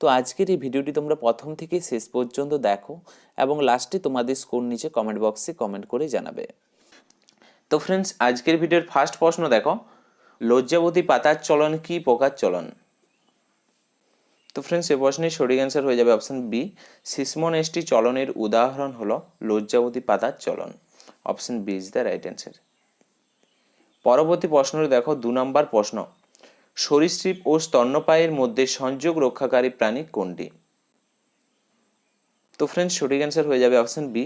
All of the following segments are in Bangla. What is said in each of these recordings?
তো আজকের এই ভিডিওটি তোমরা প্রথম থেকে শেষ পর্যন্ত দেখো এবং লাস্টে তোমাদের স্কোর নিচে কমেন্ট বক্সে কমেন্ট করে জানাবে। তো ফ্রেন্ডস আজকের ভিডিওর ফার্স্ট প্রশ্ন দেখো। লজ্জাবতী পাতার চলন কি প্রকার চলন? তো ফ্রেন্ডস এ প্রশ্নের সঠিক অ্যান্সার হয়ে যাবে অপশন বি সিসমনেষ্টি চলনের উদাহরণ হলো লজ্জাবতী পাতার চলন। Option B is the right answer পরবর্তী প্রশ্নটি দেখো, দু নম্বর প্রশ্ন। সরীসৃপ ও স্তন্যপায়ের মধ্যে সংযোগ রক্ষাকারী প্রাণী কোনটি? তো ফ্রেন্ডস সঠিক অ্যান্সার হয়ে যাবে অপশন বি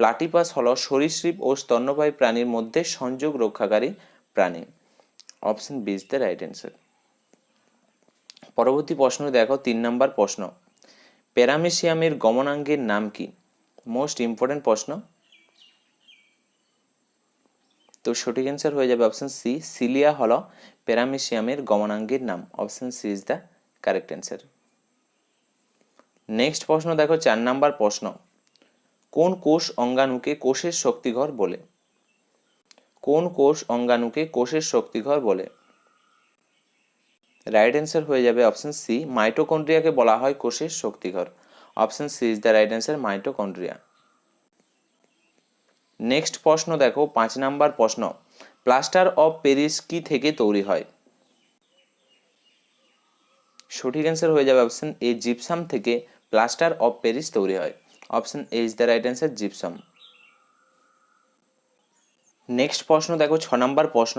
প্লাটিপাস হলো সরীসৃপ ও স্তন্যপায়ী প্রাণীর মধ্যে সংযোগ রক্ষাকারী প্রাণী। Option B is the right answer পরবর্তী প্রশ্ন দেখো, তিন নম্বর প্রশ্ন। প্যারামেসিয়ামের গমনাঙ্গের নাম কি? মোস্ট ইম্পর্টেন্ট প্রশ্ন। তো সঠিক অ্যান্সার হয়ে যাবে অপশন সি সিলিয়া হল প্যারামেসিয়ামের গমনাঙ্গের নাম। Option C is the correct answer next প্রশ্ন দেখো, চার নাম্বার প্রশ্ন। কোন কোষ অঙ্গাণুকে কোষের শক্তিঘর বলে? কোন কোষ অঙ্গাণুকে কোষের শক্তিঘর বলে? রাইট অ্যান্সার হয়ে যাবে অপশন সি মাইটোকন্ড্রিয়াকে বলা হয় কোষের শক্তিঘর। Option C is the right answer mitochondria next প্রশ্ন দেখো, পাঁচ নাম্বার প্রশ্ন। প্লাস্টার অফ প্যারিস কি থেকে তৈরি হয়? সঠিক অ্যান্সার হয়ে যাবে অপশন এ জিপসাম থেকে প্লাস্টার অফ প্যারিস তৈরি হয়। Option A is the right answer gypsum next প্রশ্ন দেখো, ছ নম্বর প্রশ্ন।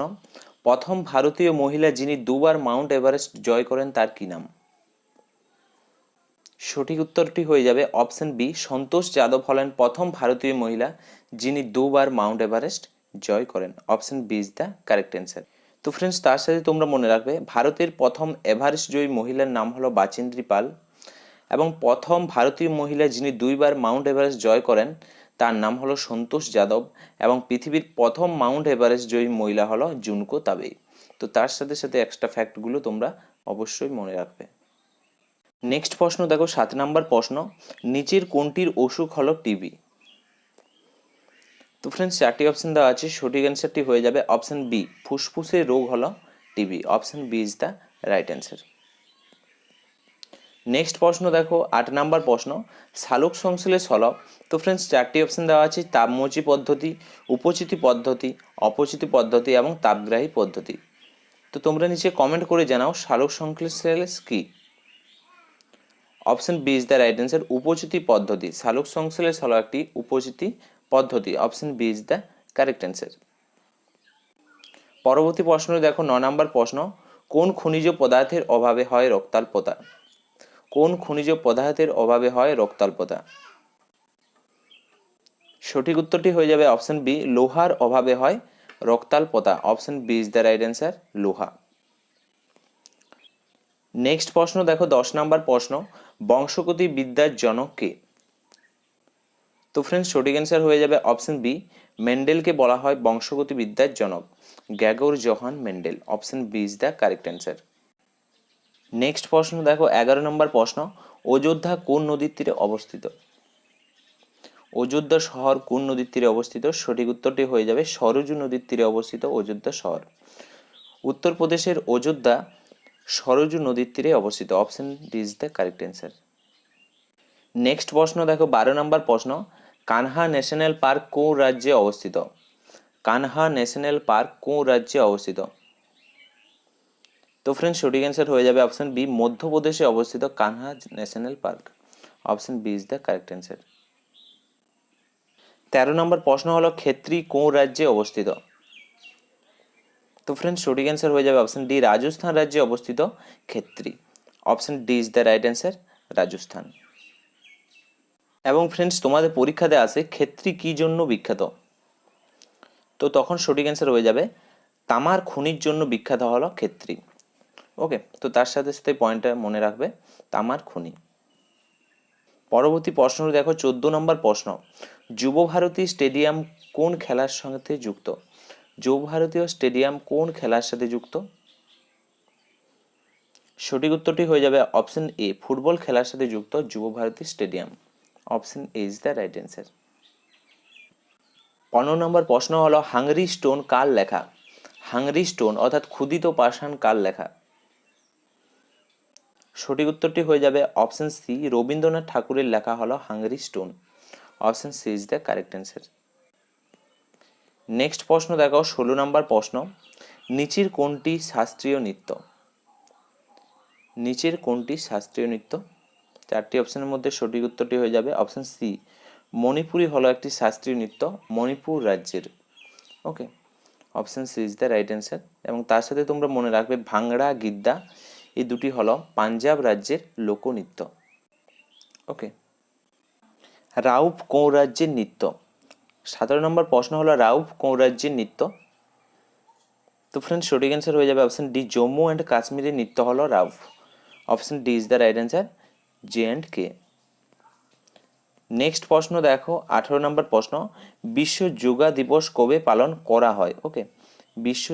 প্রথম ভারতীয় মহিলা যিনি দুবার মাউন্ট এভারেস্ট জয় করেন, তার কি নাম? সঠিক উত্তরটি হয়ে যাবে অপশন বি, সন্তোষ যাদব হলেন প্রথম ভারতীয় মহিলা যিনি দুবার মাউন্ট এভারেস্ট জয় করেন। Option B is the correct answer তো ফ্রেন্ডস তার সাথে তোমরা মনে রাখবে, ভারতের প্রথম এভারেস্ট জয়ী মহিলার নাম হলো বাচেন্দ্রী পাল এবং প্রথম ভারতীয় মহিলা যিনি দুইবার মাউন্ট এভারেস্ট জয় করেন, তার নাম হলো সন্তোষ যাদব এবং পৃথিবীর প্রথম মাউন্ট এভারেস্ট জয়ী মহিলা হলো জুনকো তাবেই তো তার সাথে সাথে এক্সট্রা ফ্যাক্টগুলো তোমরা অবশ্যই মনে রাখবে। নেক্সট প্রশ্ন, দেখো, সাত নাম্বার প্রশ্ন, নিচের কোনটির অসুখ হলো টিবি তো ফ্রেন্ডস চারটি অপশন দেওয়া আছে, সঠিক অ্যান্সারটি হয়ে যাবে অপশন বি ফুসফুসের রোগ হলো TB option B is the right answer next প্রশ্ন, দেখো, আট নাম্বার প্রশ্ন সালোক সংশ্লেষ হল তো ফ্রেন্ডস চারটি অপশন দেওয়া আছে, তাপমোচী পদ্ধতি, উপচিতি পদ্ধতি, অপচিতি পদ্ধতি এবং তাপগ্রাহী পদ্ধতি। তো তোমরা নিচে কমেন্ট করে জানাও সালোক সংশ্লেষ কি? Option B is the right answer উপচিতি পদ্ধতি। সালোক সংশ্লেষ হলো একটি উপচিতি পদ্ধতি। Option B is the correct answer. পরবর্তী প্রশ্ন দেখো, ন নম্বর প্রশ্ন, কোন খনিজ পদার্থের অভাবে হয় রক্তাল্পতা কোন খনিজ পদার্থের অভাবে হয় রক্তাল্পতা সঠিক উত্তরটি হয়ে যাবে অপশন বি, লোহার অভাবে হয় রক্তাল্পতা option B is the right answer, লোহা। নেক্সট প্রশ্ন দেখো, দশ নাম্বার প্রশ্ন বংশগতি বিদ্যার জনক কে? তো ফ্রেন্ডস সঠিক অ্যান্সার হয়ে যাবে অপশন বি মেন্ডেলকে বলা হয় বংশগতি বিদ্যার জনক। Gregor Johann Mendel option B is the correct answer next প্রশ্ন, দেখো, এগারো নম্বর প্রশ্ন, অযোধ্যা কোন নদীর তীরে অবস্থিত? অযোধ্যা শহর কোন নদীর তীরে অবস্থিত? সঠিক উত্তরটি হয়ে যাবে, সরজু নদীর তীরে অবস্থিত অযোধ্যা শহর। উত্তরপ্রদেশের অযোধ্যা সরজু নদীর তীরে অবস্থিত। Option D is the correct answer next প্রশ্ন দেখো, বারো নম্বর প্রশ্ন, কানহা ন্যাশনাল পার্ক কোন রাজ্যে অবস্থিত? কানহা ন্যাশনাল পার্ক কোন রাজ্যে অবস্থিত? তো ফ্রেন্ড সঠিক অ্যান্সার হয়ে যাবে অপশন বি মধ্যপ্রদেশে অবস্থিত Kanha national park. Option B is the correct answer তেরো নম্বর প্রশ্ন হলো, ক্ষেত্রী কোন রাজ্যে অবস্থিত? তো ফ্রেন্ড সঠিক অ্যান্সার হয়ে যাবে অপশন ডি রাজস্থান রাজ্যে অবস্থিত Khetri. Option D is the right answer Rajasthan. এবং ফ্রেন্ডস তোমাদের পরীক্ষাতে আসে ক্ষেত্রী কি জন্য বিখ্যাত? তো তখন সঠিক অ্যান্সার হয়ে যাবে, তামার খনির জন্য বিখ্যাত হলো ক্ষেত্রী। ওকে, তো তার সাথে সাথে পয়েন্টটা মনে রাখবে, তামার খনি। পরবর্তী প্রশ্ন দেখো, চোদ্দ নম্বর প্রশ্ন, যুব ভারতী স্টেডিয়াম কোন খেলার সাথে যুক্ত? যুব ভারতীয় স্টেডিয়াম কোন খেলার সাথে যুক্ত? সঠিক উত্তরটি হয়ে যাবে অপশন এ, ফুটবল খেলার সাথে যুক্ত Yuba Bharati stadium. Option A is the right answer পনেরো নম্বর প্রশ্ন হলো হাংরি স্টোন কার লেখা? হাংরি স্টোন অর্থাৎ ক্ষুদিত পাষাণ কার লেখা? সঠিক উত্তরটি হয়ে যাবে অপশন সি, রবীন্দ্রনাথ ঠাকুরের লেখা হলো hungry stone. Option C is the correct answer next প্রশ্ন দেখো ষোলো নম্বর প্রশ্ন। নিচের কোনটি শাস্ত্রীয় নৃত্য? নিচের কোনটি শাস্ত্রীয় নৃত্য? চারটি অপশনের মধ্যে সঠিক উত্তরটি হয়ে যাবে। অপশন সি মণিপুরি হলো একটি শাস্ত্রীয় নৃত্য, মণিপুর রাজ্যের। Okay option C is the right answer এবং তার সাথে তোমরা মনে রাখবে, ভাংড়া, গিদ্দা, এই দুটি হলো পাঞ্জাব রাজ্যের লোকনৃত্য। ওকে রাউফ কোন রাজ্যের নৃত্য? সতেরো নম্বর প্রশ্ন হলো, রাউফ, কোন রাজ্যের নৃত্য? তো ফ্রেন্ড সঠিক অ্যান্সার হয়ে যাবে অপশন ডি জম্মু অ্যান্ড কাশ্মীরের নৃত্য হলো Rouf. Option D is the right answer J and K next প্রশ্ন দেখো, আঠেরো নম্বর প্রশ্ন, বিশ্ব যোগা দিবস কবে পালন করা হয়? ওকে বিশ্ব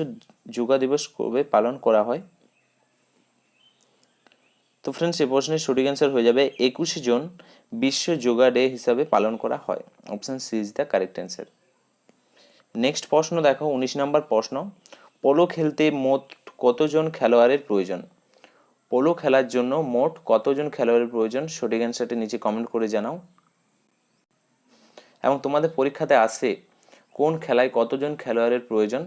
যোগা দিবস কবে পালন করা হয়? তো ফ্রেন্ডস এই প্রশ্নের সঠিক অ্যান্সার হয়ে যাবে একুশে জুন বিশ্ব যোগা ডে হিসাবে পালন করা হয়। Option C is the correct answer next প্রশ্ন দেখো, উনিশ নম্বর প্রশ্ন পোলো খেলতে মোট কতজন খেলোয়াড়ের প্রয়োজন? পোলো খেলার জন্য মোট কতজন খেলোয়াড়ের প্রয়োজন? সঠিক অ্যান্সারটি নিচে কমেন্ট করে জানাও। এবং তোমাদের পরীক্ষাতে আসে কোন খেলায় কতজন খেলোয়াড়ের প্রয়োজন?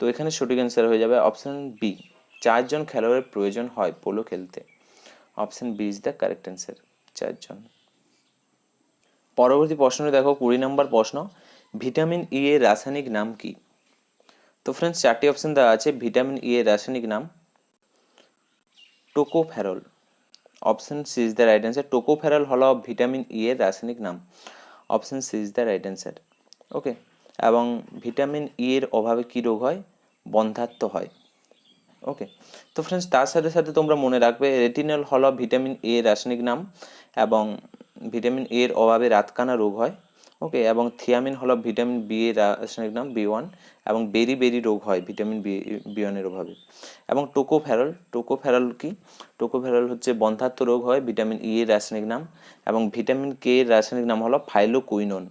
তো এখানে সঠিক অ্যান্সার হয়ে যাবে অপশান বি চারজন খেলোয়াড়ের প্রয়োজন হয় পোলো খেলতে। Option B is the correct answer চারজন। পরবর্তী প্রশ্নে দেখো, কুড়ি নম্বর প্রশ্ন, ভিটামিন ই এর রাসায়নিক নাম কি? তো ফ্রেন্ডস চারটি অপশন দেওয়া আছে, ভিটামিন ই এর রাসায়নিক নাম tocopherol. Option C is the right answer tocopherol হলো ভিটামিন ই এর রাসায়নিক নাম। Option C is the right answer okay এবং ভিটামিন ই এর অভাবে কী রোগ হয়? বন্ধাত্ম হয়। ওকে তো ফ্রেন্ডস তার সাথে সাথে তোমরা মনে রাখবে রেটিনল হলো ভিটামিন এ রাসায়নিক নাম এবং ভিটামিন এ এর অভাবে রাতকানা রোগ হয়। ওকে এবং থিয়ামিন হলো ভিটামিন বি এর রাসায়নিক নাম বি ওয়ান এবং বেরি বেরি রোগ হয় ভিটামিন বি বি ওয়ানের অভাবে। এবং টোকোফেরল টোকোফেরল কি? টোকোফেরল হচ্ছে বন্ধাত্ম রোগ হয় ভিটামিন ই এর রাসায়নিক নাম এবং ভিটামিন কে এর রাসায়নিক নাম হলো ফাইলোকুইনন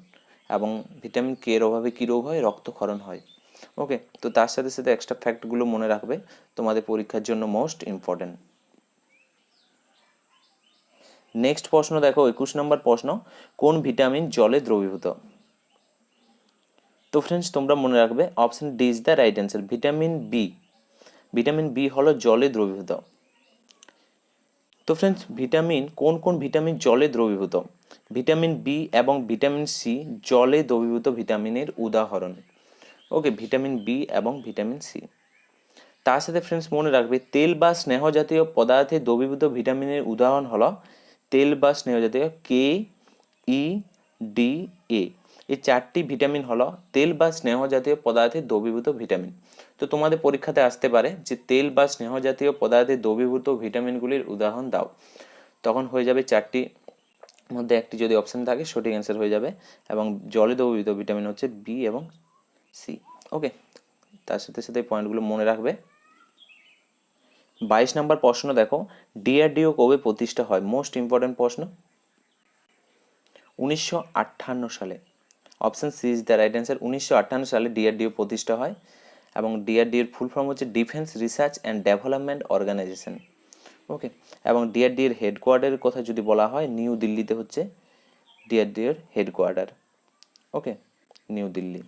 এবং ভিটামিন কে এর অভাবে কী রোগ হয়? রক্তক্ষরণ হয়। ওকে তো তার সাথে সাথে এক্সট্রা ফ্যাক্টগুলো মনে রাখবে, তোমাদের পরীক্ষার জন্য মোস্ট ইম্পর্টেন্ট নেক্সট প্রশ্ন দেখো, একুশ নম্বর প্রশ্ন, কোন ভিটামিন জলে দ্রবীভূত? তো ফ্রেন্ডস তোমরা মনে রাখবে option D is the right answer vitamin B vitamin B হলো জলে দ্রবীভূত। তো ফ্রেন্ডস ভিটামিন কোন কোন ভিটামিন জলে দ্রবীভূত? ভিটামিন বি এবং ভিটামিন সি জলে দ্রবীভূত ভিটামিনের উদাহরণ। ওকে, ভিটামিন বি এবং ভিটামিন সি। তার সাথে ফ্রেন্ডস মনে রাখবে, তেল বা স্নেহ জাতীয় পদার্থে দ্রবীভূত ভিটামিনের উদাহরণ হলো তেল বা স্নেহ জাতীয় কে ই ডি এ এই চারটি ভিটামিন হলো তেল বা স্নেহ জাতীয় পদার্থে দ্রবীভূত ভিটামিন। তো তোমাদের পরীক্ষাতে আসতে পারে যে তেল বা স্নেহ জাতীয় পদার্থে দ্রবীভূত ভিটামিনগুলির উদাহরণ দাও। তখন হয়ে যাবে চারটি মধ্যে একটি যদি অপশন থাকে, সঠিক অ্যান্সার হয়ে যাবে এবং জলে দ্রবীভূত ভিটামিন হচ্ছে বি এবং সি ওকে তার সাথে সাথে পয়েন্টগুলো মনে রাখবে। বাইশ নাম্বার প্রশ্ন দেখো ডিআরডিও কবে প্রতিষ্ঠা হয়? মোস্ট ইম্পর্টেন্ট প্রশ্ন। উনিশশো আটান্ন সালে। Option C is the right answer উনিশশো আটান্ন সালে ডিআরডিও প্রতিষ্ঠা হয় এবং ডিআরডিও এর ফুল ফর্ম হচ্ছে defence research and development organisation okay এবং ডিআরডি এর হেডকোয়ার্টারের কথা যদি বলা হয় নিউ দিল্লিতে হচ্ছে ডিআরডি এর হেডকোয়ার্টার ওকে নিউ দিল্লি